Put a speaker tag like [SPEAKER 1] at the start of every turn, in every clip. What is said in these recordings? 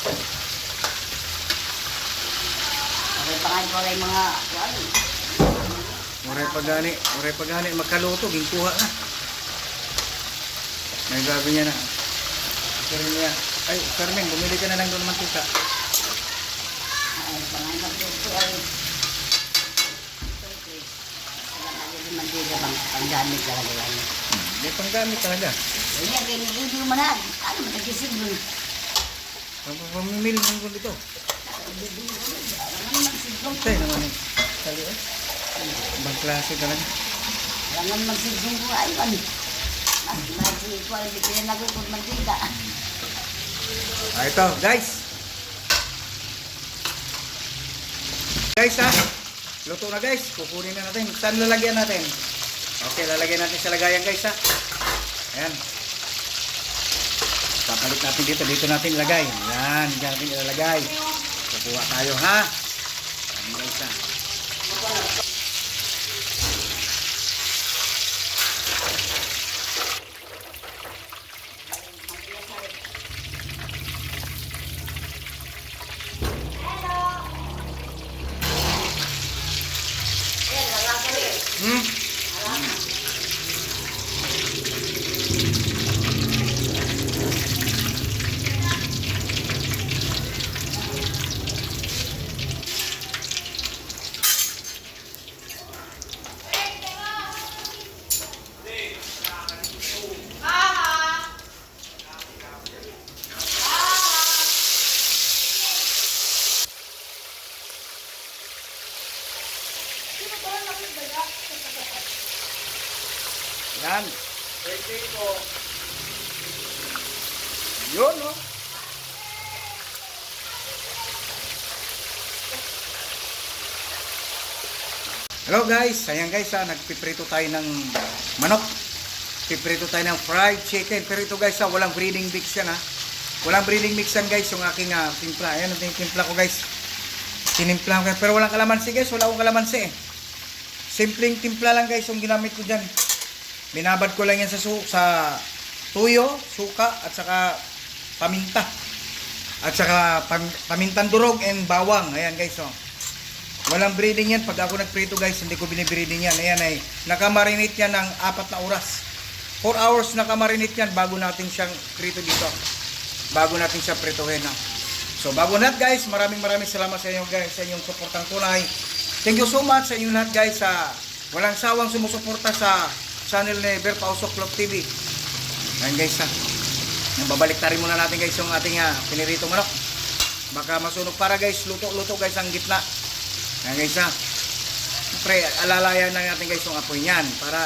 [SPEAKER 1] Okay pa nga wala yung mga, ano,
[SPEAKER 2] Muray pagani, muray pagani, magkaluto, ginkuha na. May gabi niya na. Pero niya, ay, Carmen, bumili ka na ng doon mantika.
[SPEAKER 1] ay, pa nga magluto ay. Mantika bang panggamit talaga yan.
[SPEAKER 2] May panggamit talaga.
[SPEAKER 1] Yan, kaya hindi mo na, ano, matagisig mo.
[SPEAKER 2] Pamimili ng gulo dito.
[SPEAKER 1] Ano magsiglong?
[SPEAKER 2] Tay naman eh. Sali eh. Ibang klase talaga.
[SPEAKER 1] Wala nga magsiglong ko ay. Mas, mas, ko ay, hindi ko yan nagukod mantika.
[SPEAKER 2] Ah, ito, guys. Guys ha, luto na guys. Kukunin na natin. Saan lalagyan natin? Okay, lalagyan natin sa lagayan guys ha. Ayan. Papalit natin dito. Dito natin ilagay. Yan, dyan natin ilalagay. Kukuha tayo ha. Ayan guys Yan. Yun, no? Hello guys, ayan guys ha, nagpiprito tayo ng manok. Piprito tayo ng fried chicken. Pero ito guys ha, walang breeding mix yan ha. Walang breeding mix yan guys, yung aking ah, timpla. Ayan ang timpla ko guys. Tinimpla ko. Pero walang kalamansi guys, wala akong kalamansi eh. Simpleng timpla lang guys yung ginamit ko dyan. Binabad ko lang yan sa, su sa tuyo, suka, at saka paminta. At saka pam pamintang durog and bawang. Ayan guys, oh. Walang breeding yan. Pag ako nagprito guys, hindi ko binibreeding yan. Ayan ay, nakamarinate yan ng apat na oras. 4 hours nakamarinate yan bago natin siyang prito dito. Bago natin siya prituhin. Ha? So, bago lahat guys, maraming maraming salamat sa inyo guys, sa inyong suportang tunay. Thank you so much sa inyo lahat guys sa walang sawang sumusuporta sa channel ni Bear Pausok Club TV. Ayan guys ha. Babalik rin muna natin guys yung ating uh, pinirito manok. Baka masunog para guys, luto-luto guys ang gitna. Ayan guys ha. Siyempre, alalayan na natin guys yung apoy niyan para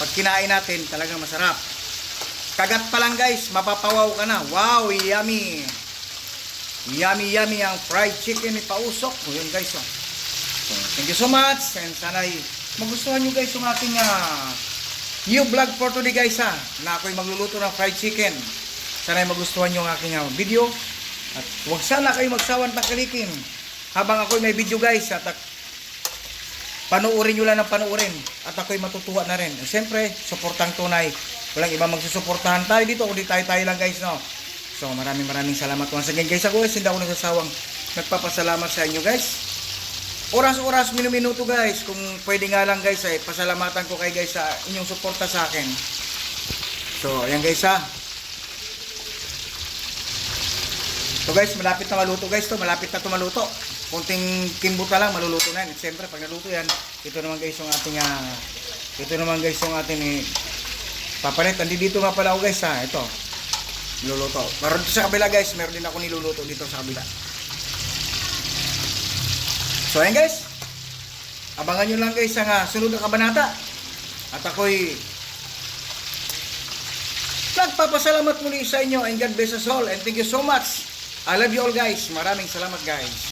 [SPEAKER 2] pag kinain natin talagang masarap. Kagat pa lang guys, mapapawaw ka na. Wow, yummy. Yummy yummy ang fried chicken ni Pausok. O yun guys oh. So, thank you so much and sana ay magustuhan nyo guys yung aking ah, new vlog for today guys ha. Na ako'y magluluto ng fried chicken. Sana ay magustuhan nyo ang aking ah, video. At huwag sana kayo magsawang takalikin. Habang ako'y may video guys at ah, panuorin nyo lang ng panuorin at ako'y matutuwa na rin. Siyempre, suportang tunay. Walang iba magsusuportahan tayo dito, kundi tayo-tayo lang guys, no? So, maraming maraming salamat once again guys. Ako guys, hindi ako nagsasawang nagpapasalamat sa inyo guys. Oras-oras, minuminuto guys. Kung pwede nga lang guys, ay pasalamatan ko kay guys sa inyong suporta sa akin. So, ayan guys ha. So guys, malapit na maluto guys to. Malapit na to maluto. Kunting kimbuta lang, maluluto na yan. Siyempre, pag naluto yan, ito naman guys yung ating, ah, ito naman guys yung ating eh, papalit. Andi dito nga pala ako guys ha. Ito, niluluto. Dito sa kabila guys, meron din ako niluluto dito sa kabila. So ayan guys, abangan nyo lang guys ang ah, sunod na kabanata. At ako'y nagpapasalamat muli sa inyo and God bless us all and thank you so much. I love you all guys. Maraming salamat guys.